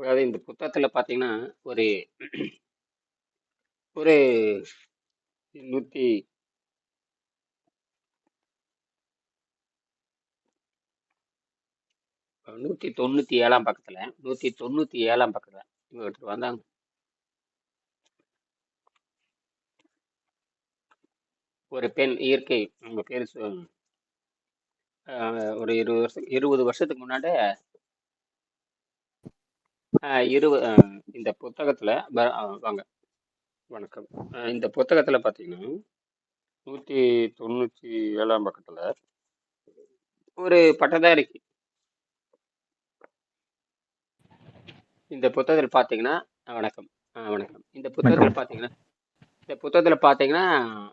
அதாவது இந்த புத்தகத்தில் பார்த்தீங்கன்னா, ஒரு ஒரு நூற்றி நூற்றி தொண்ணூற்றி ஏழாம் பக்கத்தில் நூற்றி தொண்ணூற்றி ஏழாம் பக்கத்தில் இவங்க எடுத்துகிட்டு வந்தாங்க. ஒரு பெண் இயற்கை அவங்க பேர் ஒரு 20 வருஷம் 20 வருஷத்துக்கு முன்னாடி அ இந்த புத்தகத்துல வாங்க. வணக்கம். இந்த புத்தகத்துல பார்த்தீங்கன்னா, 197ஆம் பக்கத்துல ஒரு பட்டதாரிக்கு இந்த புத்தகத்துல பார்த்தீங்கன்னா வணக்கம். வணக்கம். இந்த புத்தகத்துல. பார்த்தீங்கன்னா இந்த புத்தகத்துல பார்த்தீங்கன்னா,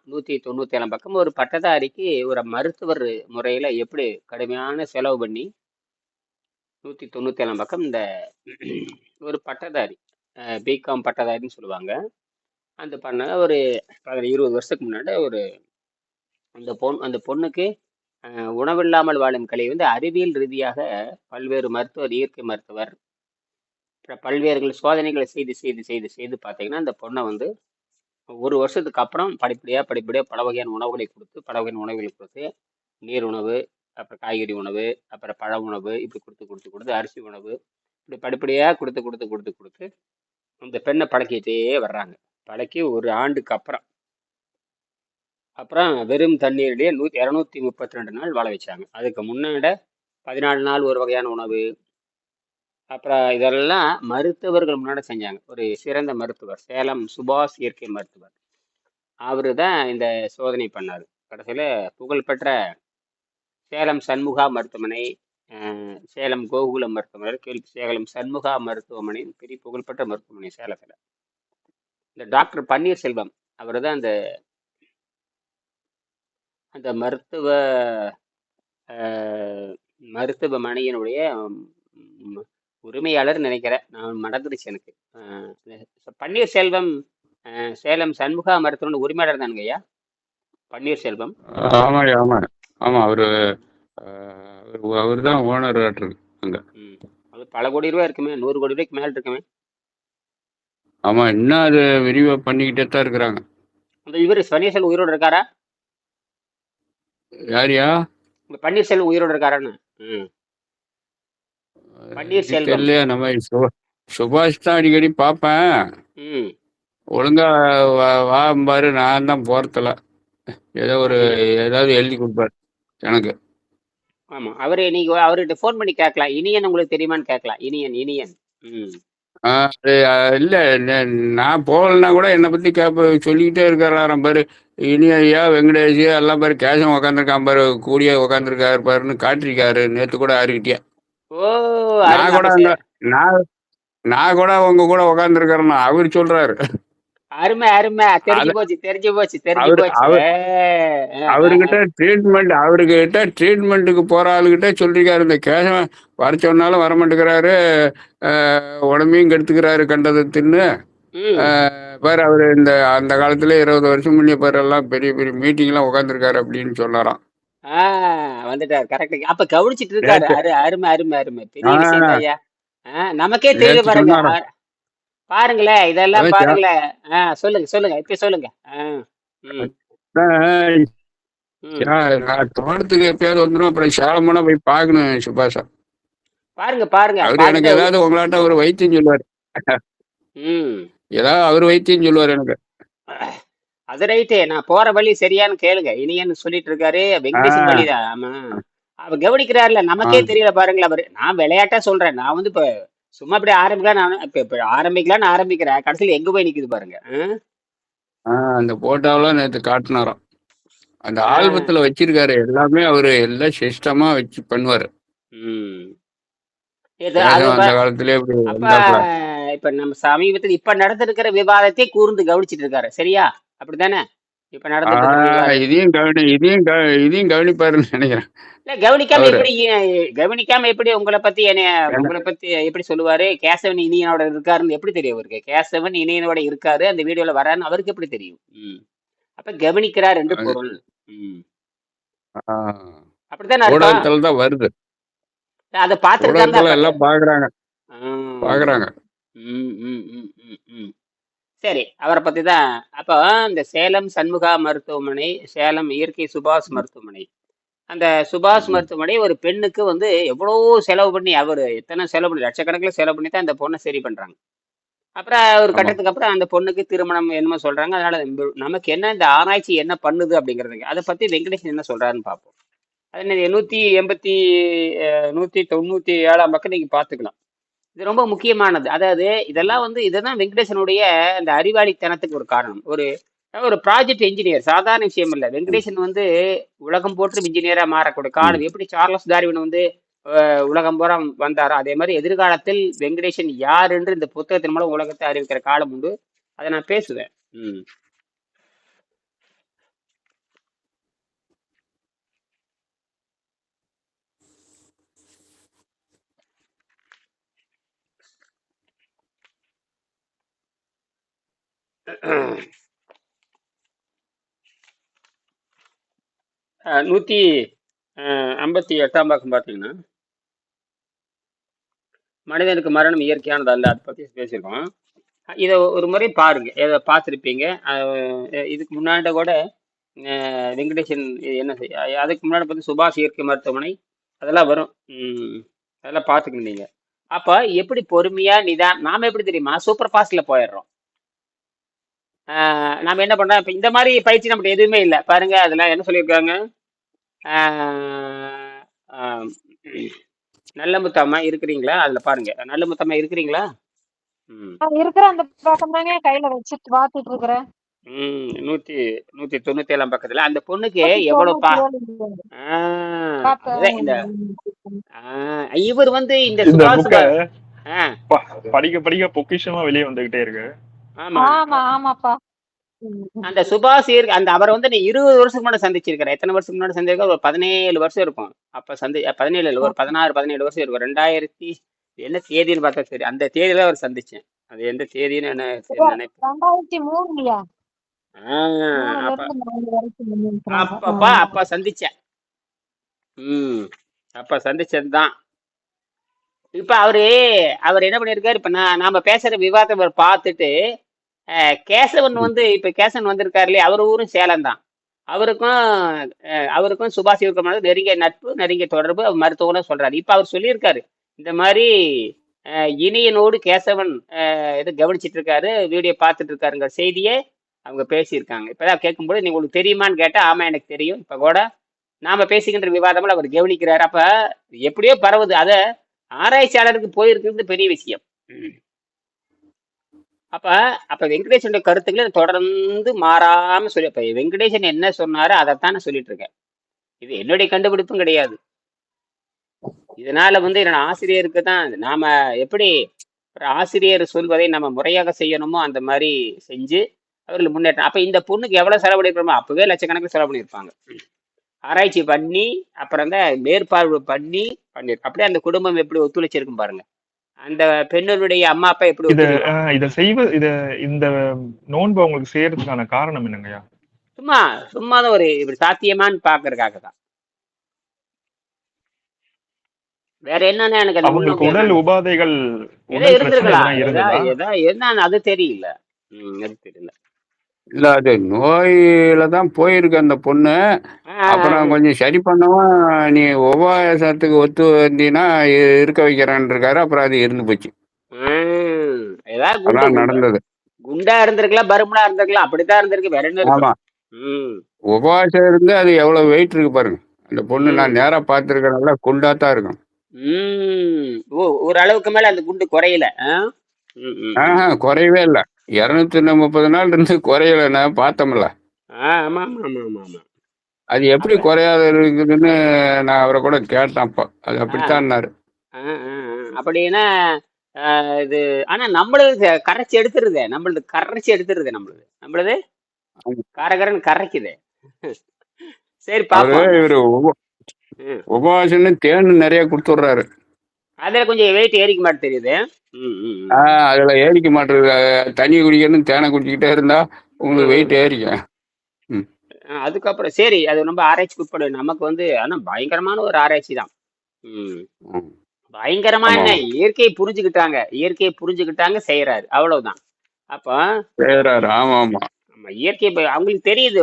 197ஆம் பக்கம் ஒரு பட்டதாரிக்கு ஒரு மருத்துவர் முறையில எப்படி கடுமையான செலவு பண்ணி 197ஆம் பக்கம் இந்த ஒரு பட்டதாரி பிகாம் பட்டதாரின்னு சொல்லுவாங்க. அந்த பண்ண ஒரு பதினஞ்சு இருபது வருஷத்துக்கு முன்னாடி ஒரு அந்த பொண் அந்த பொண்ணுக்கு உணவில்லாமல் வாழும் கலை வந்து அறிவியல் ரீதியாக பல்வேறு மருத்துவர், இயற்கை மருத்துவர், அப்புறம் பல்வேறு சோதனைகளை செய்து செய்து செய்து செய்து பார்த்தீங்கன்னா, அந்த பொண்ணை வந்து ஒரு வருஷத்துக்கு அப்புறம் படிப்படியாக படிப்படியாக பல வகையான உணவுகளை கொடுத்து பல வகையான உணவுகளை கொடுத்து நீர் உணவு, அப்புறம் காய்கறி உணவு, அப்புறம் பழ உணவு இப்படி கொடுத்து கொடுத்து கொடுத்து அரிசி உணவு, இப்படி படிப்படியாக கொடுத்து கொடுத்து கொடுத்து கொடுத்து அந்த பெண்ணை பழக்கிட்டே வர்றாங்க. பழக்கி ஒரு ஆண்டுக்கு அப்புறம் அப்புறம் வெறும் தண்ணீரிலேயே நூ 232 நாள் வாழ வச்சாங்க. அதுக்கு முன்னாட 14 நாள் ஒரு வகையான உணவு. அப்புறம் இதெல்லாம் மருத்துவர்கள் முன்னாடி செஞ்சாங்க. ஒரு சிறந்த மருத்துவர், சேலம் சுபாஷ் இயற்கை மருத்துவர். அவர் தான் இந்த சோதனை பண்ணாரு. கடைசியில் புகழ்பெற்ற சேலம் சண்முகா மருத்துவமனை, சேலம் கோகுலம் மருத்துவமனை, கேள்வி சேலம் சண்முகா மருத்துவமனை பெரிய புகழ்பெற்ற மருத்துவமனை சேலத்தில் இந்த டாக்டர் பன்னீர்செல்வம் அவர் தான் அந்த அந்த மருத்துவ மருத்துவமனையினுடைய உரிமையாளர் நினைக்கிறேன். நான் மறந்துடுச்சு எனக்கு. பன்னீர்செல்வம் சேலம் சண்முகா மருத்துவமனை உரிமையாளர் தானுங்கய்யா? பன்னீர்செல்வம். ஆமாம் ஆமா. ஆமா. அவரு அ அவரு தான் ஓனராட்ருக்கு அங்க. ம். அது பல கோடி ரூவா இருக்குமே! 100 கோடி ரூவாய்க்கு மேல இருக்குமே! ஆமா. இன்னும் அது விரிவா பண்ணிக்கிட்டே தான் இருக்கிறாங்க. அந்த இவரு பன்னீர்செல்வம் உயிரோட இருக்காரா? யாருய்யா? இந்த பன்னீர்செல்வம் உயிரோட இருக்காரான்னு? பன்னீர்செல்வம். தெரியலையா நம்ம சுபாஷ் தான் அடிக்கடி பார்ப்பேன். ம். ஒழுங்கா வா வாம்பாரு நான் தான் போறதில்ல. ஏதோ ஒரு ஏதாவது எழுதி குடுப்பாரு எனக்கு. ஆமா. அவரு நீங்க அவர்கிட்ட ஃபோன் பண்ணி கேட்கலாம். இனியன் உங்களுக்கு தெரியுமான்னு கேட்கலாம். இனியன், இனியன். இல்ல நான் போகலன்னா கூட என்ன பத்தி கேப்ப சொல்லிக்கிட்டே இருக்கிறாராம் பாரு. இனி ஐயா, வெங்கடேஷ் எல்லாம் பாரு கேசவன் உட்காந்துருக்கான் பாரு. கூடியே உட்காந்துருக்காரு பாருன்னு காட்டியிருக்காரு. நேத்து கூட யாருக்கிட்டயோ. ஓ! நான். கூட நான் நான் கூட உங்க கூட உட்காந்துருக்கிறேன்னா அவரு சொல்றாரு. அருமை, அருமை. தெரிஞ்சு போச்சு, தெரிஞ்சு போச்சு, தெரிஞ்சு போச்சு. அவருகிட்ட. ட்ரீட்மெண்ட் அவருகிட்ட ட்ரீட்மெண்ட்டுக்கு போற ஆளுகிட்ட சொல்லிருக்காரு. இந்த கேசவன் வர சொன்னாலும் வரமாட்டேங்கிறாரு. அ உடம்பையும் கெடுத்துக்கிறாரு கண்டத தின்னு. பாரு அவரு இந்த அந்த காலத்திலே 20 வருஷம் முன்னே பாரு எல்லாம் பெரிய பெரிய மீட்டிங்லாம் உட்காந்துருக்காரு அப்படின்னு சொன்னாராம். வந்துட்டாரு. கரெக்ட். அப்ப கவனிச்சிட்டு இருக்காரு. அருமை, அருமை, அருமை. பெரிய நமக்கே நேத்து பாருங்க. பாருங்களேன். இதெல்லாம் பாருங்களேன். ஆ சொல்லுங்க, சொல்லுங்க. இப்ப சொல்லுங்க. தோட்டத்துக்கு எப்பயாவது வந்துரும். அப்புறம் சேலம் போனா போய் பார்க்கணும் சுபாஷ. பாருங்க, பாருங்க. அவரு எனக்கு ஏதாவது உங்களாட்ட ஒரு வைத்தியம் சொல்லுவாரு. ஏதாவது அவரு வைத்தியம் சொல்லுவாரு எனக்கு. அது ரைட்டு. நான் போற வழி சரியான்னு கேளுங்க. இனியன்னு சொல்லிட்டு இருக்காரு. வெங்கடேசன் வழிதான். ஆமா. அவர் கவனிக்கிறார்ல. நமக்கே தெரியல பாருங்களேன் அவரு. நான் விளையாட்டா சொல்றேன். நான் வந்து இப்ப சும்மா இப்படி ஆரம்பிக்கலாம் நான் இப்ப இப்ப ஆரம்பிக்கலாம்னு ஆரம்பிக்கிறேன். கடைசியில எங்க போய் நிக்குது பாருங்க. ஆ. ஆ அந்த போட்டோவெல்லாம் நேத்து காட்டுனாராம். அந்த. ஆல்பத்துல வச்சிருக்காரு. எல்லாமே அவரு எல்லாம் சிஸ்டமா வச்சு பண்ணுவாரு. அந்த காலத்திலே. இப்ப நம்ம சமீபத்துல இப்ப நடந்திருக்கிற விவாதத்தை கூர்ந்து கவனிச்சிட்டு இருக்காரு. சரியா? அப்படித்தானே? இப்ப விவாதம். இதையும் கவனி இதையும் இதையும் கவனிப்பாருன்னு நினைக்கிறேன். இல்ல கவனிக்காம. எப்படி கவனிக்காம எப்படி உங்கள பத்தி என்னைய என்ன உங்கள பத்தி எப்படி சொல்லுவாரு? கேசவன் இனியனோட இருக்காருன்னு எப்படி தெரியும் அவருக்கு? கேசவன் இனியனோட இருக்காரு. அந்த வீடியோல வராருன்னு அவருக்கு எப்படி தெரியும்? அப்ப கவனிக்கிறார் என்று பொருள். அப்படித்தானே? ஊடகத்துல தான் வருது. அத அர்த்தம். எல்லாம். பாக்குறாங்க ம், ம், ம், ம், ம். சரி அவரை பத்தி தான் அப்போ இந்த சேலம் சண்முகா மருத்துவமனை சேலம் இயற்கை சுபாஷ் மருத்துவமனை. அந்த சுபாஷ். மருத்துவமனை ஒரு பெண்ணுக்கு வந்து எவ்வளோ செலவு பண்ணி அவர் எத்தனை செலவு பண்ணி லட்சக்கணக்கில் செலவு பண்ணி தான் அந்த பொண்ணை சரி பண்றாங்க. அப்புறம் ஒரு கட்டத்துக்கு அப்புறம் அந்த பொண்ணுக்கு திருமணம் என்னமோ சொல்றாங்க. அதனால நமக்கு என்ன இந்த ஆராய்ச்சி என்ன பண்ணுது அப்படிங்கிறதுக்கு அதை பத்தி வெங்கடேஷன் என்ன சொல்றாருன்னு பார்ப்போம். அது நூத்தி எண்பத்தி நூத்தி தொண்ணூத்தி ஏழாம் பக்கம் நீங்க பாத்துக்கலாம் இது ரொம்ப முக்கியமானது. அதாவது இதெல்லாம் வந்து இதுதான் வெங்கடேசனுடைய அந்த அறிவாளித்தனத்துக்கு ஒரு காரணம். ஒரு ஒரு ப்ராஜெக்ட் இன்ஜினியர் சாதாரண விஷயம் இல்லை. வெங்கடேசன் வந்து உலகம் போற்றும் இன்ஜினியரா மாறக்கூடிய ம். காலம் எப்படி சார்லஸ் டார்வின் வந்து உலகம் பூரா வந்தாரோ அதே மாதிரி எதிர்காலத்தில் வெங்கடேசன் யார் என்று இந்த புத்தகத்தின் மூலம் உலகத்தை அறிவிக்கிற காலம் உண்டு. அதை நான் பேசுவேன். ம். நூத்தி ஐம்பத்தி எட்டாம் பக்கம் பார்த்தீங்கன்னா மனிதனுக்கு மரணம் இயற்கையானது அல்ல அதை பத்தி பேசியிருக்கோம். இதை ஒரு முறை பாருங்க இதை பார்த்துருப்பீங்க. இதுக்கு முன்னாடி கூட வெங்கடேஷன் வெங்கடேசன் இது என்ன செய்ய அதுக்கு முன்னாடி பார்த்து சுபாஷ் இயற்கை மருத்துவமனை அதெல்லாம் வரும். அதெல்லாம் பார்த்துக்கணும் நீங்க. அப்போ எப்படி பொறுமையா நிதான் நாம எப்படி தெரியுமா? சூப்பர் ஃபாஸ்ட்டில் போயிடுறோம். ஆஹ் நாம என்ன பண்றோம்? இப்ப இந்த மாதிரி பயிற்சி நம்மகிட்ட எதுவுமே இல்லை. பாருங்க அதெல்லாம் என்ன சொல்லியிருக்காங்க? ஆஹ் ஆஹ் நல்ல முத்தம்மா இருக்கிறீங்களா? அதுல பாருங்க. நல்ல முத்தம்மா இருக்கிறீங்களா? இருக்கிற அந்த பக்கம் தாங்க கையில வச்சுட்டு பாத்துட்டு இருக்கிறேன் ம் நூத்தி நூத்தி தொண்ணூத்தி ஏழாம் பக்கத்துல. அந்த பொண்ணுக்கு எவ்வளவு பா இந்த ஆஹ் இவர் வந்து இந்த படிக்க படிக்க பொக்கிஷமா வெளியே வந்துகிட்டே இருக்கு. ஆமா. ஆமாப்பா. அந்த சுபாஷ் அந்த அவரை வந்து நீ இருபது வருஷத்துக்கு முன்னாடி சந்திச்சிருக்கிற. எத்தனை வருஷத்துக்கு முன்னாடி சந்திருக்க ஒரு பதினேழு வருஷம் இருக்கும். அப்ப சந்தி பதினேழு இல்ல, ஒரு பதினாறு பதினேழு வருஷம் இருக்கும். ரெண்டாயிரத்தி என்ன தேதின்னு பார்த்தா சரி அந்த தேதியில அவர் சந்திச்சேன். அது எந்த தேதின்னு என்ன ரெண்டாயிரத்தி மூணுலயா. அப்பப்பா அப்ப சந்திச்சேன். ம் அப்ப சந்திச்சதுதான் இப்ப அவரு அவர் என்ன பண்ணிருக்காரு இப்ப நான் நாம பேசுற விவாதம் பார்த்துட்டு கேசவன் வந்து இப்ப கேசவன் வந்திருக்காரு இல்லையா? அவர் ஊரும் சேலம் தான். அவருக்கும் அவருக்கும் சுபாஷ் இருக்கிற நெருங்கிய நட்பு நெருங்கிய தொடர்பு அவர் மருத்துவம்னு சொல்றாரு. இப்ப அவர் சொல்லியிருக்காரு இந்த மாதிரி இனியனோடு கேசவன் இது கவனிச்சிட்டு இருக்காரு வீடியோ பார்த்துட்டு இருக்காருங்கிற செய்தியே அவங்க பேசியிருக்காங்க. இப்பதான் கேட்கும்போது நீங்க உங்களுக்கு தெரியுமான்னு கேட்டா ஆமா எனக்கு தெரியும். இப்ப கூட நாம பேசிக்கின்ற விவாதம்ல அவர் கவனிக்கிறாரு. அப்ப எப்படியோ பரவுது. அத ஆராய்ச்சியாளருக்கு போயிருக்கிறது பெரிய விஷயம். அப்ப அப்ப வெங்கடேசனுடைய கருத்துக்களை தொடர்ந்து மாறாம சொல்லி அப்ப வெங்கடேசன் என்ன சொன்னாரோ அதைத்தான் நான் சொல்லிட்டு இருக்கேன். இது என்னுடைய கண்டுபிடிப்பும் கிடையாது. இதனால வந்து என்னோட ஆசிரியருக்கு தான் நாம எப்படி ஒரு ஆசிரியர் சொல்வதை நம்ம முறையாக செய்யணுமோ அந்த மாதிரி செஞ்சு அவர்கள் முன்னேற்றம் அப்ப இந்த பொண்ணுக்கு எவ்வளவு செலவு அப்பவே லட்சக்கணக்கில் செலவு பண்ணியிருப்பாங்க. ஆராய்ச்சி பண்ணி அப்புறம் தான் மேற்பார்வை பண்ணி பண்ணிருக்கு அப்படியே அந்த குடும்பம் எப்படி ஒத்துழைச்சிருக்கும் பாருங்க. அந்த பெண்ணுடைய அம்மா அப்பா எப்படி இத இத செய்வ இத இந்த நோன்பு உங்களுக்கு செய்யறதுக்கான காரணம் என்னங்கய்யா? சும்மா சும்மா ஒரு இப்படி சாத்தியமான்னு பாக்குறதுக்காக தான். வேற என்னன்னா எனக்கு அந்த அவங்களுக்கு உடல் உபாதைகள் இருந்திருக்கலாம். எதனா ஏதா இருந்ததா ஏதா என்னன்னு அது தெரியல. ம் அது தெரியல. இல்ல அது நோயில தான் போயிருக்கு அந்த பொண்ணு. அப்புறம் கொஞ்சம் சரி பண்ணவும் நீ உபவாசத்துக்கு ஒத்து வந்தீங்கன்னா இருக்க வைக்கிறேன்னு இருக்காரு அப்புறம் அது இருந்து போச்சு. அதான் நடந்தது. குண்டா இருந்திருக்கலாம் பருமனா இருந்திருக்கலாம் அப்படித்தான் இருந்திருக்கு வேற என்ன ஆமா. உபவாசம் இருந்து அது எவ்வளவு வெயிட் இருக்கு பாருங்க. அந்த பொண்ணு நான் நேரா பார்த்துருக்கனால குண்டா தான் இருக்கும். ஓ ஒரு அளவுக்கு மேல அந்த குண்டு குறையல குறையவே இல்லை. இரநூத்தி முப்பது நாள் இருந்து குறையல நான் பார்த்தோம்ல. அது எப்படி குறையாத இருக்குதுன்னு நான் அவரை கூட கேட்டேன் அப்போ. அது அப்படித்தான்னாரு. அப்படின்னா இது ஆனா நம்மளது கரைச்சி எடுத்துருதே நம்மளது கரைச்சி எடுத்துருதே நம்மளது. நம்மளது காரகரன் கரைக்குதே. சரி பாப்போம். இவரு உப- ம். உபவாசம்னு தேன் நிறைய கொடுத்துட்றாரு. அதுல கொஞ்சம் வெயிட் ஏறிக்க மாட்டேன் தெரியுது. ஆஹ் அதுல ஏறிக்க மாட்டேங்குது. தண்ணி குடிக்கணும் தேனை குடிச்சிக்கிட்டே இருந்தா உங்களுக்கு. வெயிட் ஏறிக்கும். அதுக்கப்புறம் சரி அது ரொம்ப ஆராய்ச்சிக்கு உட்படும் நமக்கு வந்து ஆனா பயங்கரமான ஒரு ஆராய்ச்சி தான். பயங்கரமா ஆமா. என்ன ஆமா இயற்கையை புரிஞ்சுக்கிட்டாங்க. இயற்கையை புரிஞ்சுக்கிட்டாங்க செய்யறாரு அவ்வளவுதான். அப்போ ஆமா ஆமா. நம்ம இயற்கை அவங்களுக்கு தெரியுது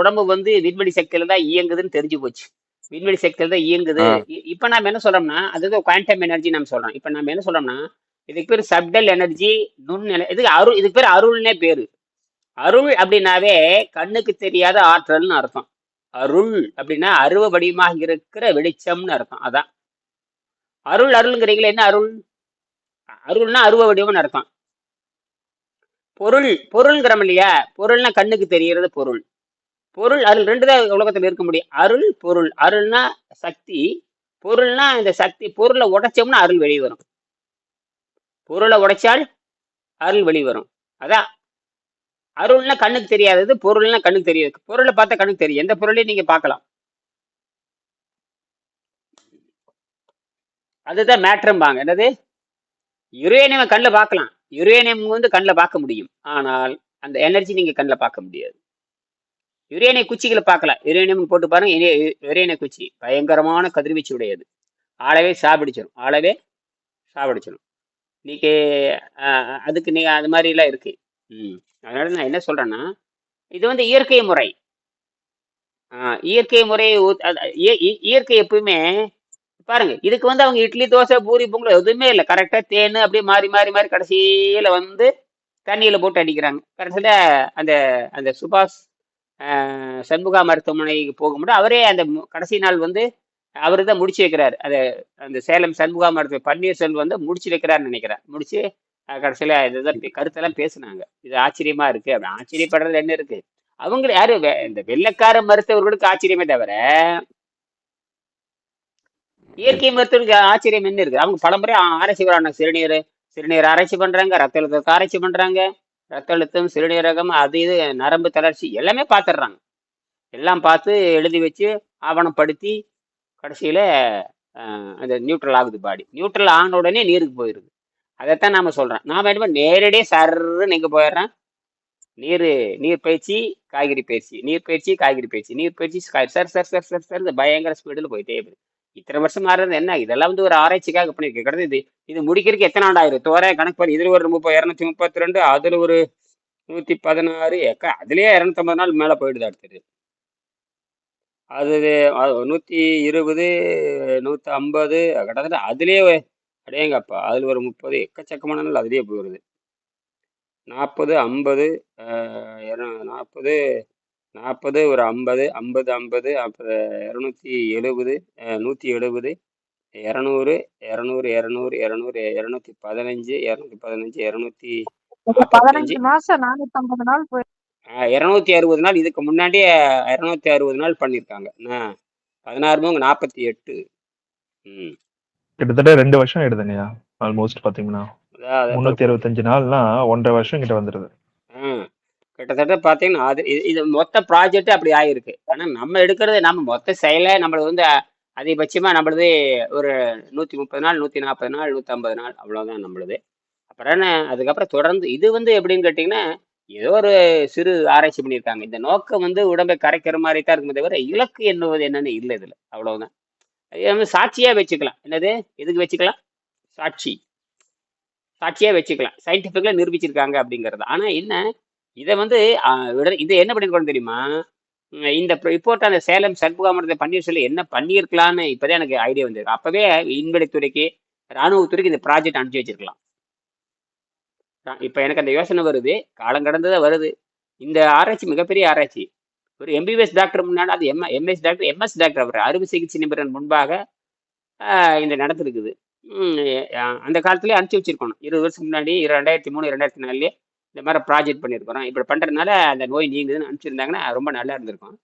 உடம்பு வந்து விண்வெளி சக்தியில தான் இயங்குதுன்னு தெரிஞ்சு போச்சு. விண்வெளி சக்தியில தான் இயங்குது. இப்ப நாம என்ன சொல்றோம்னா அதுதான் குவாண்டம் எனர்ஜி நம்ம சொல்றோம். இப்ப நம்ம என்ன சொல்றோம்னா இதுக்கு பேர் சப்டல் எனர்ஜி நுண் இதுக்கு அருள் இதுக்கு பேர் அருள்னே பேரு. அருள் அப்படின்னாவே கண்ணுக்கு தெரியாத ஆற்றல்னு அர்த்தம். அருள் அப்படின்னா அருவ வடிவமாக இருக்கிற வெளிச்சம்னு அர்த்தம். அதான். அருள் அருள்ங்கிறீங்களா என்ன அருள்? அருள்னா அருவ வடிவம்னு அர்த்தம். பொருள் பொருள்ங்கிறோம் இல்லையா? பொருள்னா கண்ணுக்கு தெரியறது பொருள். பொருள் அருள் ரெண்டு தான் உலகத்துல இருக்க முடியும். அருள் பொருள். அருள்னா சக்தி. பொருள்னா இந்த சக்தி பொருளை உடைச்சோம்னா அருள் வெளியே வரும். பொருளை உடைச்சால் அருள் வெளியே வரும். அதான். அருள்னா கண்ணுக்கு தெரியாதது பொருள்னா கண்ணுக்கு தெரியாது. பொருளை பார்த்தா கண்ணுக்கு தெரியும். எந்த பொருளையும் நீங்க பார்க்கலாம். அதுதான் மேட்ரம்பாங்க என்னது? யுரேனியம் கண்ணில் பார்க்கலாம். யுரேனியம் வந்து கண்ணில் பார்க்க முடியும். ஆனால் அந்த எனர்ஜி நீங்க கண்ணில் பார்க்க முடியாது. யுரேனிய குச்சிகளை பார்க்கலாம் யுரேனியம் போட்டு பாருங்க யுரேனிய குச்சி பயங்கரமான கதிர்வீச்சு உடையது. ஆளவே சாப்பிடிச்சிடும் ஆளவே சாப்பிடிச்சிடும் இன்னைக்கு அதுக்கு நீ அது மாதிரி எல்லாம் இருக்கு. ம் அதனால நான் என்ன சொல்றேன்னா இது வந்து இயற்கை முறை. ஆஹ், இயற்கை முறை இய- இயற்கை எப்பவுமே பாருங்க இதுக்கு வந்து அவங்க இட்லி தோசை பூரி பொங்கல் எதுவுமே இல்லை. கரெக்டாக தேன் அப்படியே மாறி மாறி மாறி கடைசியில வந்து தண்ணியில போட்டு அடிக்கிறாங்க. கடைசியில அந்த அந்த சுபாஷ் சண்முகா மருத்துவமனைக்கு போகும்போது அவரே அந்த கடைசி நாள் வந்து அவர் தான் முடிச்சு வைக்கிறாரு. அது அந்த சேலம் சண்முகா மருத்துவ பன்னீர்செல்வம் வந்து முடிச்சு வைக்கிறாருன்னு நினைக்கிறேன். முடிச்சு கடைசியில் கடைசியில இதுதான் கருத்தெல்லாம் பேசுனாங்க. இது ஆச்சரியமா இருக்கு. அப்படி ஆச்சரியப்படுறது என்ன இருக்கு? அவங்க யாரு வெ- இந்த வெள்ளைக்கார மருத்துவர்களுக்கு ஆச்சரியமே தவிர இயற்கை மருத்துவருக்கு ஆச்சரியம் என்ன இருக்கு? அவங்க பலமுறை ஆராய்ச்சி வராங்க சிறுநீர் சிறுநீர் ஆராய்ச்சி பண்றாங்க ரத்த அழுத்தத்துக்கு ஆராய்ச்சி பண்றாங்க. ரத்த அழுத்தம் சிறுநீரகம் அது இது நரம்பு தளர்ச்சி எல்லாமே பார்த்துடுறாங்க எல்லாம் பார்த்து எழுதி வச்சு ஆவணப்படுத்தி கடைசியில அந்த நியூட்ரல் ஆகுது பாடி நியூட்ரல் ஆன உடனே நீருக்கு போயிடுது அதைத்தான் நாம சொல்கிறேன் நான் என்ன நேரடியாக சர்ன்னு நீங்கள் போயிடுறேன் நீர் நீர் பயிற்சி காய்கறி பயிற்சி. நீர் பயிற்சி காய்கறி பயிற்சி. நீர் பயிற்சி காய் sir sir sir sir sir பயங்கர ஸ்பீடில் போயிட்டே இருக்குது இத்தனை வருஷம் மாறுறது என்ன? இதெல்லாம் வந்து ஒரு ஆராய்ச்சிக்காக பண்ணிருக்கு கிடந்து இது. இது முடிக்கிறதுக்கு எத்தனை ஆண்டு ஆயிரும் தோராய கணக்கு பண்ணி. இதுல ஒரு முப்பது இரநூத்தி முப்பத்தி ரெண்டு அதுல ஒரு நூத்தி பதினாறு எக்க அதுலயே இரநூத்தம்பது நாள் மேல போயிடுது அடுத்தது. அது நூத்தி இருபது நூத்தி ஐம்பது கிட்டத்தட்ட அதுலயே அடையங்கப்பா அதுல ஒரு முப்பது எக்கச்சக்கமான நாள் அதுலயே போயிடுது. நாற்பது ஐம்பது நாற்பது நாற்பது ஒரு ஐம்பது ஐம்பது ஐம்பது அப்புறம் இரநூத்தி எழுபது நூற்றி எழுபது இரநூறு இரநூறு இரநூறு இரநூறு இரநூத்தி பதினஞ்சு இரநூத்தி பதினஞ்சு இரநூத்தி பதினஞ்சு மாசம் நானூத்தி நாள் போய் இரநூத்தி அறுபது நாள் இதுக்கு முன்னாடியே இரநூத்தி அறுபது நாள் பண்ணியிருக்காங்க பதினாறு மூணு நாற்பத்தி எட்டு. ம். கிட்டத்தட்ட ரெண்டு வருஷம் ஆயிடுதுங்கய்யா ஆல்மோஸ்ட் பாத்தீங்கன்னா முன்னூத்தி அறுபத்தஞ்சு நாள்னா ஒன்றரை வருஷம் கிட்ட வந்துருது. கிட்டத்தட்ட பார்த்தீங்கன்னா அது இது இது மொத்த ப்ராஜெக்ட் அப்படி ஆகிருக்கு ஆனால் நம்ம எடுக்கிறது நம்ம மொத்த செயலை நம்மளுக்கு வந்து அதிகபட்சமாக நம்மளது ஒரு நூற்றி முப்பது நாள் நூற்றி நாற்பது நாள் நூற்றம்பது நாள் அவ்வளோதான் நம்மளது. அப்புறம் என்ன? அதுக்கப்புறம் தொடர்ந்து இது வந்து எப்படின்னு கேட்டிங்கன்னா ஏதோ ஒரு சிறு ஆராய்ச்சி பண்ணியிருக்காங்க. இந்த நோக்கம் வந்து உடம்பை கரைக்கிற மாதிரி தான் இருக்குமே தவிர இலக்கு என்னவது என்னன்னு இல்லை இதில். அவ்வளோதான் இது வந்து சாட்சியாக வச்சுக்கலாம். என்னது? எதுக்கு வச்சுக்கலாம்? சாட்சி. சாட்சியாக வச்சுக்கலாம். சயின்டிஃபிக்கில் நிரூபிச்சிருக்காங்க அப்படிங்கிறது. ஆனால் என்ன? இதை வந்து விட- இது என்ன பண்ணிருக்கோம் தெரியுமா? இந்த ரிப்போர்ட் அந்த சேலம் சண்முகாமரத்தை பன்னீர்செல்வம் என்ன பண்ணியிருக்கலான்னு இப்போதான் எனக்கு ஐடியா வந்திருக்கு. அப்பவே விண்வெளித்துறைக்கு ராணுவத்துறைக்கு இந்த ப்ராஜெக்ட் அனுப்பிச்சு வச்சிருக்கலாம். இப்போ எனக்கு அந்த யோசனை வருது. காலம் கடந்ததாக வருது. இந்த ஆராய்ச்சி மிகப்பெரிய ஆராய்ச்சி. ஒரு எம்பிபிஎஸ் டாக்டர் முன்னாடி அது M MS doctor MS doctor அவர் அறுவை சிகிச்சை நிபுணர் முன்பாக இந்த நடந்திருக்குது அந்த காலத்துலேயே அனுப்பிச்சி வச்சிருக்கணும். இருபது வருஷம் முன்னாடி ரெண்டாயிரத்தி மூணு ரெண்டாயிரத்தி நாலுலேயே இந்த மாதிரி ப்ராஜெக்ட் பண்ணியிருக்கிறோம். இப்படி பண்ணுறதுனால அந்த நோய் நீங்குதுன்னு அனுப்பிச்சிருந்தாங்கன்னா ரொம்ப நல்லா இருந்திருக்கும்.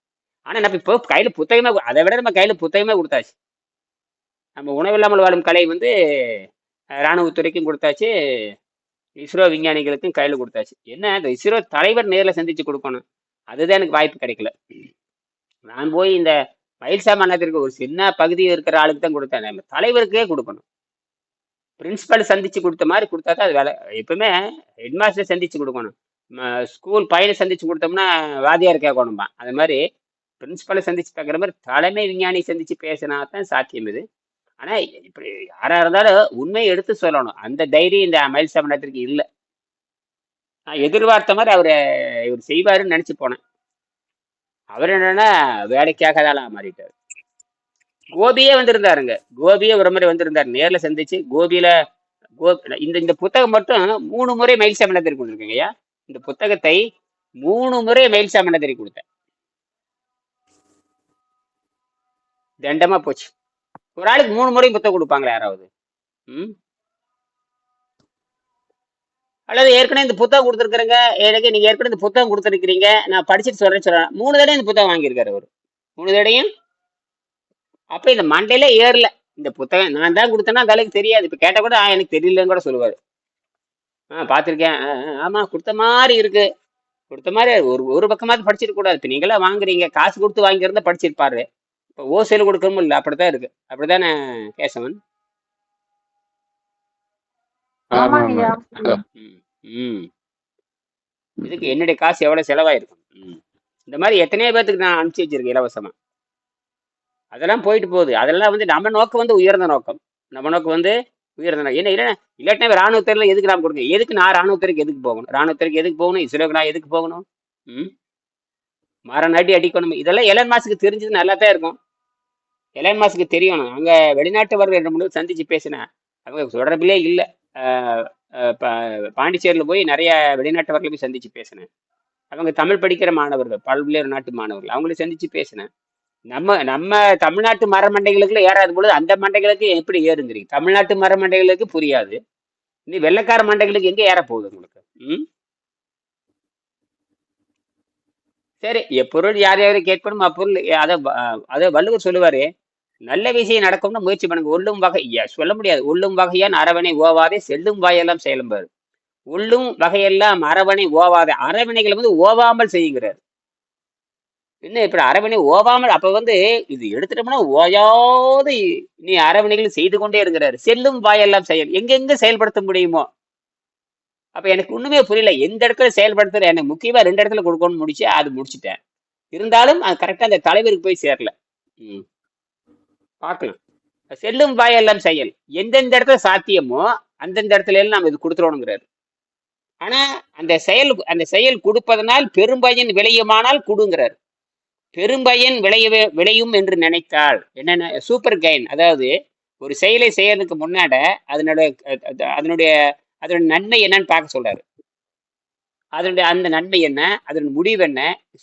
ஆனால் நம்ம இப்போ கையில் புத்தகமே அதை விட நம்ம கையில் புத்தகமே கொடுத்தாச்சு. நம்ம உணவில்லாமல் வாழும் கலை வந்து இராணுவத்துறைக்கும் ராணுவத்துறைக்கும் கொடுத்தாச்சு இஸ்ரோ விஞ்ஞானிகளுக்கும் கையில் கொடுத்தாச்சு. என்ன இந்த இஸ்ரோ தலைவர் நேரில் சந்தித்து கொடுக்கணும். அதுதான் எனக்கு வாய்ப்பு கிடைக்கல. நான் போய் இந்த மயில் மன்னத்திற்கு ஒரு சின்ன பகுதியில் இருக்கிற ஆளுக்கு தான் கொடுத்தேன். நம்ம தலைவருக்கே கொடுக்கணும். பிரின்ஸிபல் சந்திச்சு கொடுத்த மாதிரி கொடுத்தா தான் அது வேலை. எப்பவுமே ஹெட்மாஸ்டர் சந்திச்சு கொடுக்கணும். ஸ்கூல் பையனை சந்திச்சு கொடுத்தோம்னா வாத்தியார் கேட்கணும்பா அது மாதிரி பிரின்ஸிபலை சந்திச்சு பார்க்குற மாதிரி தலைமை விஞ்ஞானி சந்திச்சு பேசினா தான் சாத்தியம் இது. ஆனால் இப்படி யாராக இருந்தாலும் உண்மையை எடுத்து சொல்லணும். அந்த தைரியம் இந்த மயில் சமணத்திற்கு இல்லை. நான் எதிர்பார்த்த மாதிரி அவர் இவர் செய்வாருன்னு நினச்சி போனேன். அவர் என்னன்னா வேலைக்காக தான் மாறிட்டார். கோபியே வந்திருந்தாருங்க. கோபியே ஒரு முறை வந்திருந்தார். நேர்ல சந்திச்சு கோபியில கோ இந்த இந்த புத்தகம் மட்டும் மூணு முறை மயில் சமணத்திற்கு கொடுத்துருக்கேங்க ஐயா. இந்த புத்தகத்தை மூணு முறை மயில் சமணத்திற்கு கொடுத்தேன். தண்டமா போச்சு. ஒரு ஆளுக்கு மூணு முறை புத்தகம் கொடுப்பாங்களா யாராவது? ம்? அல்லது ஏற்கனவே இந்த புத்தகம் கொடுத்துருக்குறேங்க. எனக்கு நீங்க ஏற்கனவே இந்த புத்தகம் கொடுத்துருக்கிறீங்க. நான் படிச்சுட்டு சொல்றேன்னு சொல்றேன் மூணு தடவை இந்த புத்தகம் வாங்கியிருக்காரு அவர். மூணு தடையும் அப்ப இந்த மண்டையில ஏறல. இந்த புத்தகம் நான் தான் கொடுத்தேன்னா அந்த அளவுக்கு தெரியாது. இப்ப கேட்டா கூட "ஆ, எனக்கு தெரியலன்னு கூட சொல்லுவாரு. ஆ பார்த்துருக்கேன். ஆமா கொடுத்த மாதிரி இருக்கு. கொடுத்த மாதிரி ஒரு ஒரு பக்கமாவது படிச்சிருக்க கூடாது. இப்ப நீங்களா வாங்குறீங்க. காசு கொடுத்து வாங்கியிருந்தா படிச்சிருப்பாரு. இப்ப ஓசையில் கொடுக்கணும் இல்லை. அப்படித்தான் இருக்கு. அப்படித்தானே கேசவன்? இதுக்கு என்னுடைய காசு எவ்வளவு செலவாயிருக்கும் ம். இந்த மாதிரி எத்தனையோ பேர்த்துக்கு நான் அனுப்பிச்சு வச்சிருக்கேன் இலவசமா. அதெல்லாம் போயிட்டு போகுது. அதெல்லாம் வந்து நம்ம நோக்கம் வந்து உயர்ந்த நோக்கம். நம்ம நோக்கம் வந்து உயர்ந்த நோக்கம். என்ன இல்லை இல்லாட்டினா ராணுவத்தில எதுக்கு நான் கொடுங்க எதுக்கு நான் ராணுவத்திற்கு எதுக்கு போகணும்? ராணுவத்திற்கு எதுக்கு போகணும்? இஸ்ரோக்கு நான் எதுக்கு போகணும்? ம்? மரம் நாட்டி அடிக்கணும். இதெல்லாம் எலன் மாசுக்கு தெரிஞ்சது நல்லா தான் இருக்கும். எலன் மாசுக்கு தெரியணும். அங்கே வெளிநாட்டு ரெண்டு மூணு சந்திச்சு பேசினேன் அவங்க தொடர்பிலே இல்லை. பாண்டிச்சேரியில் போய் நிறைய வெளிநாட்டவர்களை போய் சந்திச்சு பேசினேன். அவங்க தமிழ் படிக்கிற மாணவர்கள் பல்வேறு நாட்டு மாணவர்கள் அவங்கள சந்திச்சு பேசினேன். நம்ம நம்ம தமிழ்நாட்டு மரமண்டைகளுக்குள்ள ஏறாத பொழுது அந்த மண்டைகளுக்கு எப்படி ஏறுங்கிறீங்க? தமிழ்நாட்டு மரமண்டைகளுக்கு புரியாது. இனி வெள்ளைக்கார மண்டைகளுக்கு எங்க ஏற போகுது உங்களுக்கு? ம்? சரி எப்பொருள் யார் யாரை கேட்கணும் அப்பொருள் அதை அதை வள்ளுவர் சொல்லுவாரு. நல்ல விஷயம் நடக்கும்னு முயற்சி பண்ணுங்க. ஒல்லும் வகை யா, சொல்ல முடியாது. ஒல்லும் வகையான் அரவணை ஓவாதே செல்லும் வாயெல்லாம் செயலும்பாரு. உள்ளும் வகையெல்லாம் அரவணை ஓவாத. அரவணைகளை வந்து ஓவாமல் செய்யுங்கிறார். என்ன இப்படி அரவணை ஓவாமல் அப்ப வந்து இது எடுத்துட்டோம்னா ஓயாவது நீ அரவணைகள் செய்து கொண்டே இருக்கிறாரு. செல்லும் வாயெல்லாம் செயல் எங்கெங்க செயல்படுத்த முடியுமோ? அப்ப எனக்கு ஒண்ணுமே புரியல எந்த இடத்துல செயல்படுத்துற எனக்கு முக்கியமா ரெண்டு இடத்துல கொடுக்கணும்னு முடிச்சு அது முடிச்சுட்டேன். இருந்தாலும் அது கரெக்டா அந்த தலைவருக்கு போய் சேரல. ம். பார்க்கலாம். செல்லும் வாயெல்லாம் செயல் எந்தெந்த இடத்துல சாத்தியமோ அந்தந்த இடத்துல எல்லாம் நம்ம இது கொடுத்துருவோங்கிறாரு ஆனா அந்த செயல் அந்த செயல் கொடுப்பதனால் பெரும்பயன் விளையுமானால் கொடுங்கிறார். பெரும்பயன் விளைய விளையும் என்று நினைத்தால் என்னென்ன சூப்பர் கைன் அதாவது ஒரு செயலை செய்யறதுக்கு முன்னாட அதனுடைய அதனுடைய அதனுடைய நன்மை என்னன்னு பார்க்க சொல்றாரு. அதனுடைய அந்த நன்மை என்ன? அதன் முடிவு என்ன?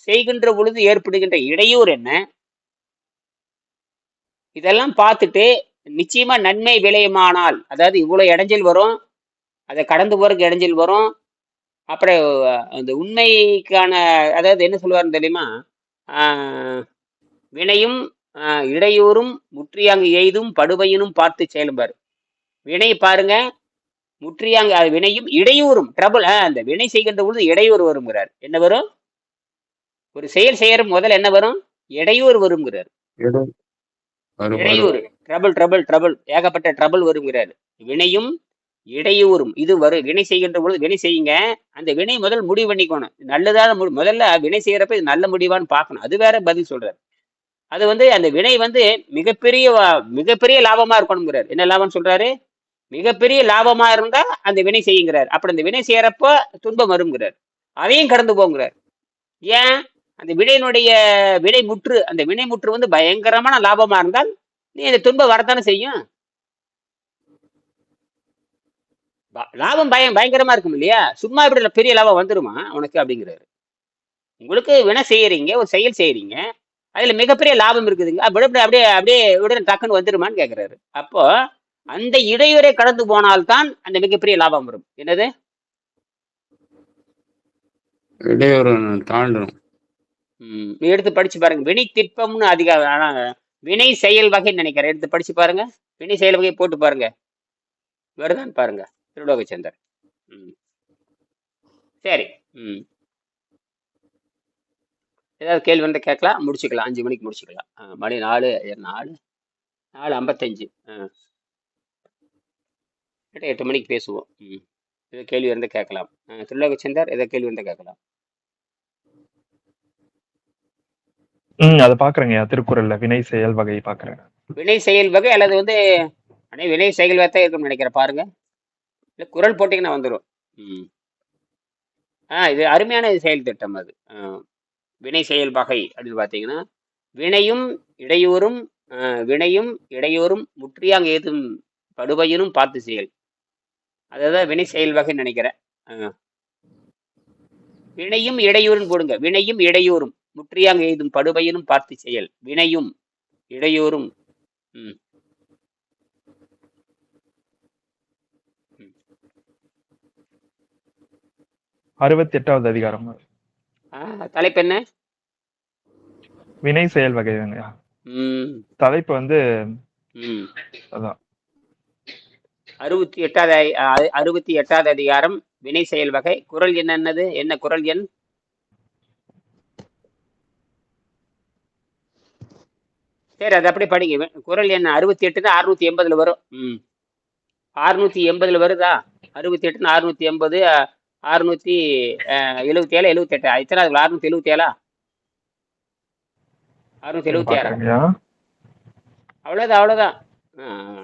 செய்கின்ற பொழுது ஏற்படுகின்ற இடையூறு என்ன? இதெல்லாம் பார்த்துட்டு நிச்சயமா நன்மை விளையுமானால் அதாவது இவ்வளவு இடைஞ்சல் வரும் அதை கடந்து போறதுக்கு இடைஞ்சல் வரும் அப்புறம் அந்த உண்மைக்கான அதாவது என்ன சொல்லுவாருன்னு தெரியுமா? வினையும் இடையூறும் முற்றியாங்கு எய்தும் படுவையினும் பார்த்து செயலும்பாரு. வினை பாருங்க முற்றியாங்க வினையும் இடையூறும் ட்ரபிள் அந்த வினை செய்கின்ற பொழுது இடையூறு வருங்கிறார் என்ன வரும்? ஒரு செயல் செய்யற முதல்ல என்ன வரும்? இடையூறு வருங்கிறார் இடையூறு ட்ரபிள் ட்ரபிள் ட்ரபிள் ஏகப்பட்ட ட்ரபிள் வருங்கிறாரு வினையும் இடையூறும். இது வரும் வினை செய்கின்ற பொழுது வினை செய்யுங்க. அந்த வினை முதல் முடிவு பண்ணிக்கணும். நல்லதான மு- முதல்ல வினை செய்யறப்ப இது நல்ல முடிவான்னு பார்க்கணும். அது வேற பதில் சொல்றாரு. அது வந்து அந்த வினை வந்து மிகப்பெரிய மிகப்பெரிய லாபமா இருக்கணுங்கிறார் என்ன லாபம்னு சொல்றாரு? மிகப்பெரிய லாபமா இருந்தா அந்த வினை செய்யுங்கிறார். அப்படி அந்த வினை செய்யறப்ப துன்பம் வருங்கிறார் அதையும் கடந்து போங்கிறார். ஏன்? அந்த வினையினுடைய வினை முற்று அந்த வினை முற்று வந்து பயங்கரமான லாபமா இருந்தால் நீ அந்த துன்பம் வரத்தானே செய்யும் ப- லாபம் பயம் பயங்கரமா இருக்கும் இல்லையா? சும்மா இப்படி பெரிய லாபம் வந்துருமா உனக்கு அப்படிங்கிறாரு. உங்களுக்கு வினை செய்யறீங்க ஒரு செயல் செய்யறீங்க. அதுல மிகப்பெரிய லாபம் இருக்குதுங்க. அப்படி அப்படியே அப்படியே உடனே டக்குன்னு வந்துருமான்னு கேக்குறாரு. அப்போ அந்த இடையூறை கடந்து போனால்தான் அந்த மிகப்பெரிய லாபம் வரும். என்னது? இடையூறு தாண்டணும் ம், எடுத்து படிச்சு பாருங்க. வினை திட்பம்னு அதிக வினை செயல் வகைன்னு நினைக்கிறேன். எடுத்து படிச்சு பாருங்க. வினை செயல் வகை போட்டு பாருங்க. வருதான்னு பாருங்க. திருலோக சந்தர். ம். சரி. ம். ஏதாவது கேள்வி வந்து கேட்கலாம். முடிச்சுக்கலாம். அஞ்சு மணிக்கு முடிச்சுக்கலாம். மணி நாலு நாலு நாலு ஐம்பத்தஞ்சு. கிட்ட எட்டு மணிக்கு பேசுவோம். ம். ஏதோ கேள்வி இருந்தால் கேட்கலாம். திருலோக சந்தர் ஏதோ கேள்வி இருந்தால் கேட்கலாம். ம் அதை பாக்குறேங்கய்யா திருக்குறள்ல வினை செயல் வகை பாக்குறேன். வினை செயல் வகை அல்லது வந்து அண்ணே வினை செயல் வகை தான் இருக்கும்னு நினைக்கிறேன். பாருங்க. இல்லை குரல் போட்டிங்கன்னா வந்துடும் ம். ஆ இது அருமையான செயல் திட்டம் அது. வினை செயல் வகை அப்படின்னு பார்த்தீங்கன்னா வினையும் இடையூறும் வினையும் இடையூறும் முற்றியாங்க ஏதும் படுவையினும் பார்த்து செயல். அதான் வினை செயல் வகைன்னு நினைக்கிறேன். வினையும் இடையூறும் போடுங்க வினையும் இடையூறும் முற்றியாங்க எய்தும் படுவையினும் பார்த்து செயல். வினையும் இடையூறும். ம். அறுபத்தி எட்டாவது அதிகாரம் தலைப்பு என்ன? வினை செயல் ம். தலைப்பு வந்து அதான். அறுபத்தி எட்டாவது அறுபத்தி எட்டாவது அதிகாரம் வினை செயல் வகை. குரல் எண் என்னது? என்ன குரல் எண்? சரி அது அப்படியே படிங்க. குரல் எண் அறுபத்தி எட்டுன்னு அறுநூத்தி எண்பதுல வரும். ம். அறுநூத்தி எண்பதுல வருதா? அறுபத்தி எட்டுன்னு அறுநூத்தி எண்பது அறுநூத்தி எழுபத்தி ஏழு எழுபத்தி எட்டு இத்தனை அதுல அறுநூத்தி எழுபத்தி ஏழா அறுநூத்தி எழுபத்தி ஆறா பாக்குறேங்கய்யா. அவ்வளோதான் அவ்வளோதான்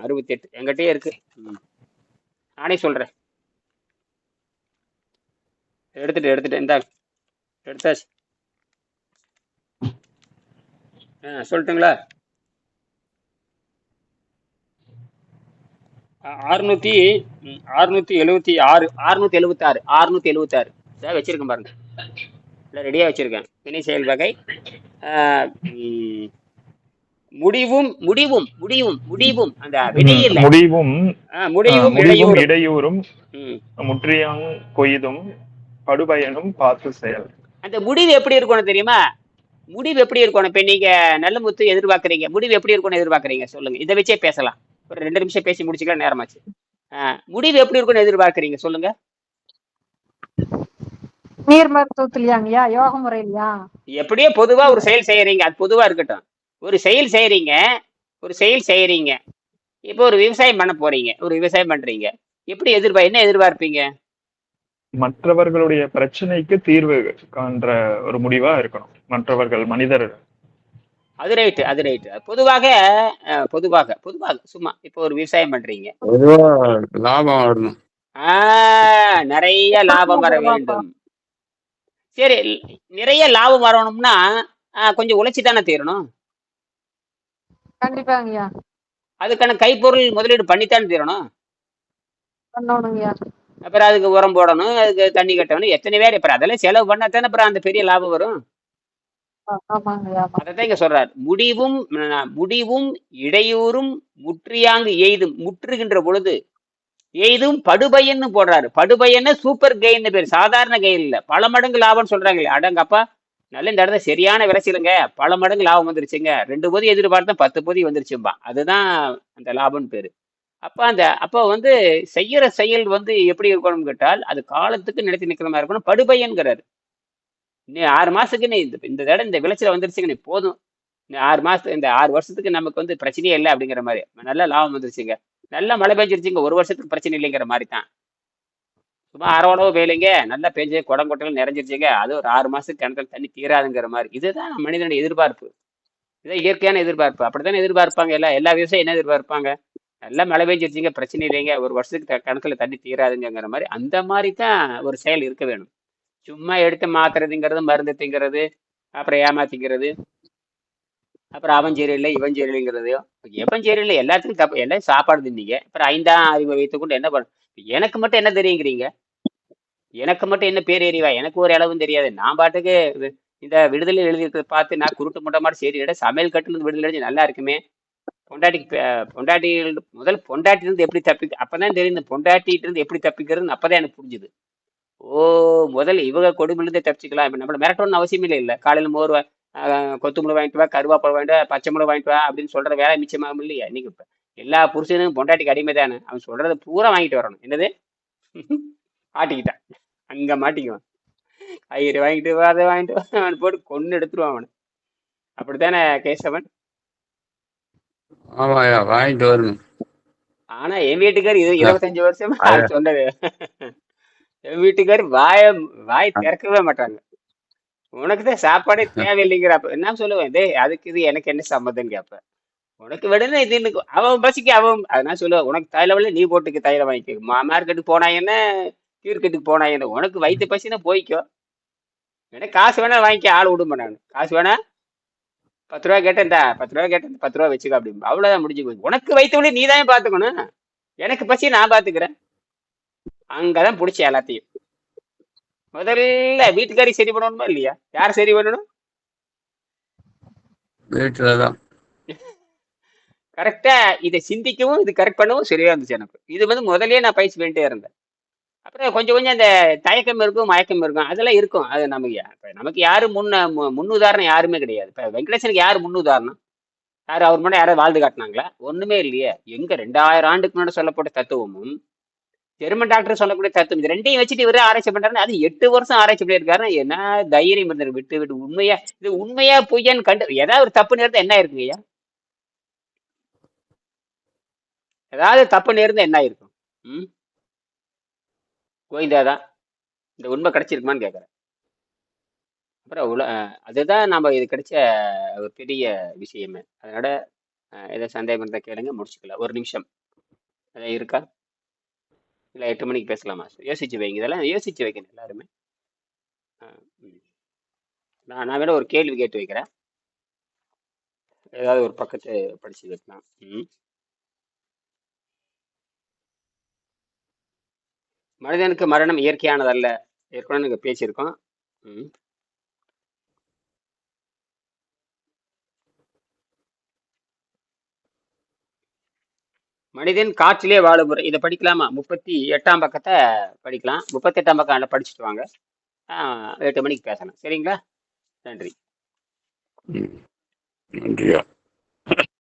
அறுபத்தி எட்டு என்கிட்டயே இருக்கு. நானே சொல்கிறேன் எடுத்துட்டு எடுத்துட்டு. இந்தா எடுத்தாச்சு. ஆ சொல்லட்டுங்களா? அறுநூத்தி அறுநூத்தி எழுபத்தி ஆறு அறுநூத்தி எழுபத்தாறு அறுநூத்தி எழுபத்தாறு இதான் வச்சிருக்கேன் பாருங்க. இல்லை ரெடியாக வச்சிருக்கேன். வினை செயல் வகை முடிவும் முடிவும் முடிவும் முடிவும். அந்த வினை ம், இல்ல முடிவும் முடிவும் இடையூறும். இடையூறும். ம். முற்றியாங் கொய்தும் படுபயனும் பார்த்து செயல். அந்த முடிவு எப்படி இருக்கணும் தெரியுமா? முடிவு எப்படி இருக்கணும்? இப்ப நீங்க நல்ல முத்து எதிர்பார்க்கறீங்க. முடிவு எப்படி இருக்கணும் எதிர்பார்க்கறீங்க? சொல்லுங்க. இதை வச்சே பேசலாம். ஒரு ரெண்டு நிமிஷம் பேசி முடிச்சுக்கலாம் நேரமாச்சு. முடிவு எப்படி இருக்கணும் எதிர்பார்க்கறீங்க? சொல்லுங்க. நீர் மருத்துவத்திலயாங்கய்யா யோக முறையிலயா எப்படியோ பொதுவா ஒரு செயல் செய்யறீங்க. அது பொதுவா இருக்கட்டும். ஒரு செயல் செய்யறீங்க. ஒரு செயல் செய்யறீங்க. இப்போ ஒரு விவசாயம் பண்ண போறீங்க. ஒரு விவசாயம் பண்றீங்க. எப்படி எதிர்பார் என்ன எதிர்பார்ப்பீங்க? மற்றவர்களுடைய பிரச்சனைக்கு தீர்வு காண்ற ஒரு முடிவா இருக்கணும். மற்றவர்கள் மனிதர் அது ரைட்டு அது ரைட்டு பொதுவாக பொதுவாக பொதுவாக சும்மா இப்போ ஒரு விவசாயம் பண்றீங்க. பொதுவா லாபம் வரணும். ஆ நிறைய லாபம் வர வேண்டும். சரி நிறைய லாபம் வரணும்னா கொஞ்சம் உழைச்சி தானே தீரணும். கண்டிப்பாங்கய்யா அதுக்கான கைப்பொருள் முதலீடு பண்ணித்தானே தீரணும். அப்புறம் அதுக்கு உரம் போடணும் அதுக்கு தண்ணி கட்டணும் எத்தனை பேர் அப்புறம் அதெல்லாம் செலவு பண்ணா தானே அப்புறம் அந்த பெரிய லாபம் வரும். ஆ- ஆமா. அதைத்தான் இங்க சொல்றாரு. முடிவும் முடிவும் இடையூறும் முற்றியாங்கு எய்தும் முற்றுகின்ற பொழுது எய்தும் படுபயன்னு போடுறாரு. படுபயன்னு சூப்பர் கெயின் பேர். சாதாரண கெயின் இல்ல. பல மடங்கு லாபம்னு சொல்றாங்களே. அடங்கப்பா நல்ல இந்த இடத்துல சரியான விளைச்சலுங்க பல மடங்கு லாபம் வந்துருச்சுங்க. ரெண்டு பொதி எதிர்பார்த்தா பத்து பொதி வந்துருச்சும்பா. அதுதான் அந்த லாபம்னு பேரு. அப்ப அந்த அப்ப வந்து செய்யற செயல் வந்து எப்படி இருக்கணும்னு கேட்டால் அது காலத்துக்கு நிலைத்து நிக்கிற மாதிரி இருக்கணும். படுபயன்கிறாரு. நீ ஆறு மாசத்துக்கு நீ இந்த இந்த தடவை இந்த விளைச்சல் வந்துருச்சுங்க நீ போதும். நீ ஆறு மாசத்துக்கு இந்த ஆறு வருஷத்துக்கு நமக்கு வந்து பிரச்சனையே இல்லை அப்படிங்கிற மாதிரி. நல்ல லாபம் வந்துருச்சுங்க. நல்லா மழை பெஞ்சிருச்சுங்க. ஒரு வருஷத்துக்கு பிரச்சனை இல்லைங்கிற மாதிரி தான் சும்மா அரவணவு வேலைங்க. நல்லா பெஞ்சு குடம் கொட்டைகள் நிறைஞ்சிருச்சுங்க. அது ஒரு ஆறு மாசத்துக்கு கிணத்துல தண்ணி தீராதுங்கிற மாதிரி. இதுதான் மனிதனுடைய எதிர்பார்ப்பு. இதான் இயற்கையான எதிர்பார்ப்பு. அப்படித்தானே எதிர்பார்ப்பாங்க எல்லா எல்லா விவசாயம் என்ன எதிர்பார்ப்பாங்க? நல்லா மழை பெஞ்சிருச்சுங்க. பிரச்சனை இல்லைங்க. ஒரு வருஷத்துக்கு கிணத்துல தண்ணி தீராதுங்கிற மாதிரி. அந்த மாதிரி தான் ஒரு செயல் இருக்க வேணும். சும்மா எடுத்து மாத்துறதுங்கிறது மருந்து திங்கிறது அப்புறம் ஏமாத்திக்கிறது. அப்புறம் அவன் சரியில்லை இவன் சரியில்லைங்கிறது எவன் சரியில்லை எல்லாத்துக்கும் தப்பு. எல்லாம் சாப்பாடு தின்னீங்க? அப்புறம் ஐந்தாம் அறிவை வைத்துக்கொண்டு என்ன பண்ண எனக்கு மட்டும் என்ன தெரியுங்கிறீங்க? எனக்கு மட்டும் என்ன பேர் எறிவா எனக்கு ஒரு அளவும் தெரியாது. நான் பாட்டுக்கு இந்த விடுதலை எழுதியிருக்கிறத பார்த்து நான் குருட்டு முட்டை மாதிரி சரி சமையல் கட்டுல இருந்து விடுதலை எழுதி நல்லா இருக்குமே. பொண்டாட்டிக்கு பே- பொண்டாட்டி முதல் பொண்டாட்டிலேருந்து எப்படி தப்பி அப்பதான் தெரியும் இந்த இருந்து எப்படி தப்பிக்கிறதுன்னு அப்பதான் எனக்கு புரிஞ்சுது. ஓ முதல்ல இவங்க கொடுமையிலிருந்து தப்பிச்சுக்கலாம். இப்ப நம்மள மிரட்டணும்னு அவசியம் இல்லை இல்லை. காலையில மோர் கொத்தமல்லி வாங்கிட்டு வா கருவாப்பழம் வாங்கிட்டு வா பச்சை மிளகா வாங்கிட்டு வா அப்படின்னு சொல்ற வேலை மிச்சமாகும் இல்லையா? இன்னைக்கு இப்ப எல்லா புருஷனும் பொண்டாட்டிக்கு அடிமை தானே. அவன் சொல்றத பூரா வாங்கிட்டு வரணும். என்னது? ஆட்டிக்கிட்டான். அங்க மாட்டிக்குவான். ஐயரு வாங்கிட்டு வா அதை வாங்கிட்டு வா அவன் போட்டு கொண்டு எடுத்துருவான் அவனை. அப்படித்தானே கேசவன்? ஆமாயா வாங்கிட்டு வரணும். ஆனா என் வீட்டுக்கார் இது இருபத்தஞ்சு வருஷமா சொன்னது. என் வீட்டுக்கார் வாய வாய் திறக்கவே மாட்டாங்க. உனக்கு தான் சாப்பாடே தேவையில்லைங்கிற அப்ப என்ன சொல்லுவேன்? டேய் அதுக்கு இது எனக்கு என்ன சம்மதம் கேப்ப உனக்கு விடணும் இது எனக்கு அவன் பசிக்கு அவன் அது நான் சொல்லுவேன் உனக்கு தைலவல்ல நீ போட்டுக்க தைலம் வாங்கிக்க. மா- மார்க்கெட்டுக்கு போனா என்ன? கீர்க்கெட்டுக்கு போனா என்ன? உனக்கு வயிற்று பசினா போய்க்கோ. எனக்கு காசு வேணா வாங்கிக்க ஆள் விடுமா நான். காசு வேணா? பத்து ரூபா கேட்டேன் இந்தா, பத்து ரூபா கேட்டேன் பத்து ரூபா வச்சுக்க அப்படின்னு அவ்வளவுதான் முடிஞ்சு போய் உனக்கு வயிற்று வலி நீ தான் பாத்துக்கணும். எனக்கு பசி நான் பாத்துக்கிறேன். அங்கதான் பிடிச்ச எல்லாத்தையும். முதல்ல வீட்டுக்காரி சரி பண்ணணுமா இல்லையா? யார் சரி பண்ணணும்? வீட்டில் தான் கரெக்டா இதை சிந்திக்கவும் இது கரெக்ட் பண்ணவும் சரியா இருந்துச்சு எனக்கு. இது வந்து முதல்லயே நான் பயிற்சி பண்ணிட்டே இருந்தேன். அப்புறம் கொஞ்சம் கொஞ்சம் அந்த தயக்கம் இருக்கும் மயக்கம் இருக்கும். அதெல்லாம் இருக்கும். அது நமக்கு இப்ப நமக்கு யாரு முன்ன மு- முன்னுதாரணம் யாருமே கிடையாது. இப்ப வெங்கடேசனுக்கு யாரு முன்னுதாரணம்? யாரு அவர் முன்னாடி யாராவது வாழ்ந்து காட்டினாங்களா? ஒண்ணுமே இல்லையே. எங்க ரெண்டாயிரம் ஆண்டுக்கு முன்னாடி சொல்லப்பட்ட தத்துவமும் ஜெர்மன் டாக்டர் சொல்லக்கூடிய தத்துவம். இது ரெண்டையும் வச்சுட்டு இவரே ஆராய்ச்சி பண்றாருன்னா அது எட்டு வருஷம் ஆராய்ச்சி பண்ணியிருக்காருன்னா என்ன தைரியம் இருந்தார் விட்டு விட்டு உண்மையா? இது உண்மையா பொய்யான்னு கண்டு ஏதாவது ஒரு தப்பு நேரத்தை என்ன இருக்குங்க ஐயா? ஏதாவது தப்பு நேர்ந்தா என்ன இருக்கும் ம்? கோவிந்தாதான் இந்த உண்மை கிடைச்சிருக்குமான்னு கேட்குறேன் அப்புறம் உல அதுதான் நம்ம இது கிடைச்ச ஒரு பெரிய விஷயமே. அதனால அஹ் ஏதோ சந்தேகம் இருந்தால் கேளுங்க முடிச்சுக்கலாம். ஒரு நிமிஷம். அதான் இருக்கா? இல்லை எட்டு மணிக்கு பேசலாமா? யோசிச்சு வைங்க. இதெல்லாம் யோசிச்சு வைக்கணும் எல்லாருமே. நான் நான் வேணா ஒரு கேள்வி கேட்டு வைக்கிறேன். ஏதாவது ஒரு பக்கத்து படிச்சு வைக்கலாம் ம். மனிதனுக்கு மரணம் இயற்கையானதல்ல. ஏற்கனவே நாங்கள் பேசியிருக்கோம். ம். மனிதன் காற்றிலே வாழும் இதை படிக்கலாமா? முப்பத்தி எட்டாம் பக்கத்தை படிக்கலாம். முப்பத்தி எட்டாம் பக்கம் அதில் படிச்சுட்டு வாங்க. எட்டு மணிக்கு பேசலாம். சரிங்களா? நன்றி. நன்றியா?